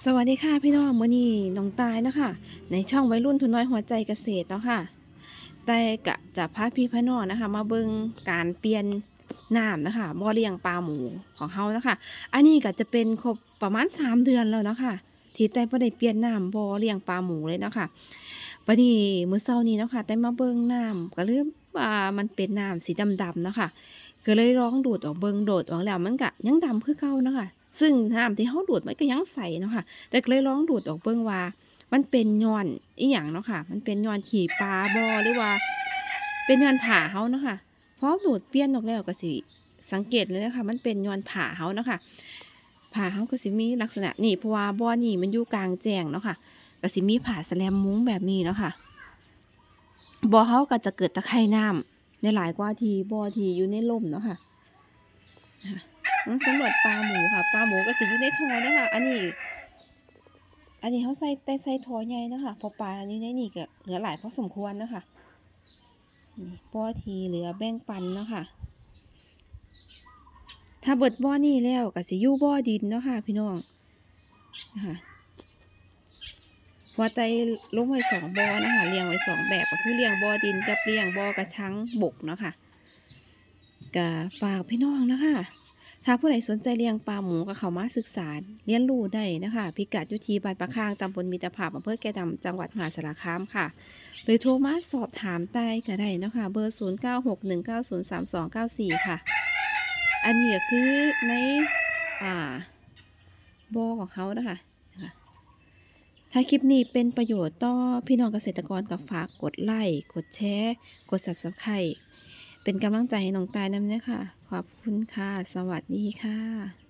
สวัสดีค่ะพี่น้องมื้อนี้น้องตายนะคะในช่องวัยรุ่นทุนน้อยหัวใจเกษตรเนาะค่ะแต่กะจะพาพี่พาน้องนะคะ มาเบิ่งการเปลี่ยนน้ำนะคะบ่อเลี้ยงปลาหมูของเฮานะคะ อันนี้ก็จะเป็นครบประมาณ3เดือนแล้วเนาะค่ะที่แต่บ่ได้เปลี่ยนน้ำบ่อเลี้ยงปลาหมูเลยเนาะค่ะบัดนี้มื้อเช้านี้เนาะค่ะแต่มาเบิ่งน้ำก็เลยว่ามันเป็นน้ำสีดำๆเนาะค่ะก็เลยลองดูดออกเบิ่งโดดออกแล้วมันก็ยังดำคือเก่าเนาะค่ะ ซึ่งน้ำที่เฮาดูดมันก็ยังใสเนาะค่ะ แต่ก็เลยลองดูดออกเบิ่งว่า มันเป็นย้อนอิหยังเนาะค่ะ มันเป็นย้อนขี้ปลาบ่หรือว่า เป็นย้อนผ่าเฮาเนาะค่ะพอดูดเปลี่ยนออกแล้วก็สิสังเกตเลยนะคะมันเป็นย้อนผ่าเฮาเนาะค่ะผ่าเฮาก็สิมีลักษณะนี่เพราะว่าบ่อนี่มันอยู่กลางแจ้งเนาะค่ะก็สิมีผ่าแสลมมุ้งแบบนี้เนาะค่ะบ่อเฮาก็จะเกิดตะไคร่น้ำในหลายกว่าทีบ่อทีอยู่ในร่มเนาะค่ะ สำรวจปลาหมูค่ะ ปลาหมูก็สิอยู่ในทอเด้อค่ะอันนี้ อันนี้เขาใส่แต่ใส่ทอใหญ่นะคะเพอปลาอยู่ในนี่ก็เหลือหลายพอสมควรนะคะนี่บ่อทีเหลือแบ่งปันเนาะค่ะ ถ้าเบิดบ่อนี่แล้วก็สิยู่บ่อดินเนาะค่ะ พี่น้องนะคะหัวใจลงไว้สองบ่อนะคะเลี้ยงไว้สองแบบก็คือเลี้ยงบ่อดินกับเลี้ยงบ่อกระชังบกเนาะค่ะก็ฝากพี่น้องนะคะ ถ้าผู้ใดสนใจเลี้ยงปลาหมูก็เข้ามาศึกษาเรียนรู้ได้นะคะ พิกัดยุทีบ้านปะข้างตำบลมิตรภาพอำเภอแก่ดำจังหวัดมหาสารคามค่ะ หรือโทรมาสอบถามได้ก็ได้นะคะเบอร์ 0 9 6 1 9 0 3 2 9 4 ค่ะ อันนี้ก็คือในอ่าบอของเขาคะนะคะถ้าคลิปนี้เป็นประโยชน์ต่อพี่น้องเกษตรกรก็ฝากกดไลค์กดแชร์ กด subscribe เป็นกำลังใจให้น้องกายน้ำเนี่ยค่ะ ขอบคุณค่ะ สวัสดีค่ะ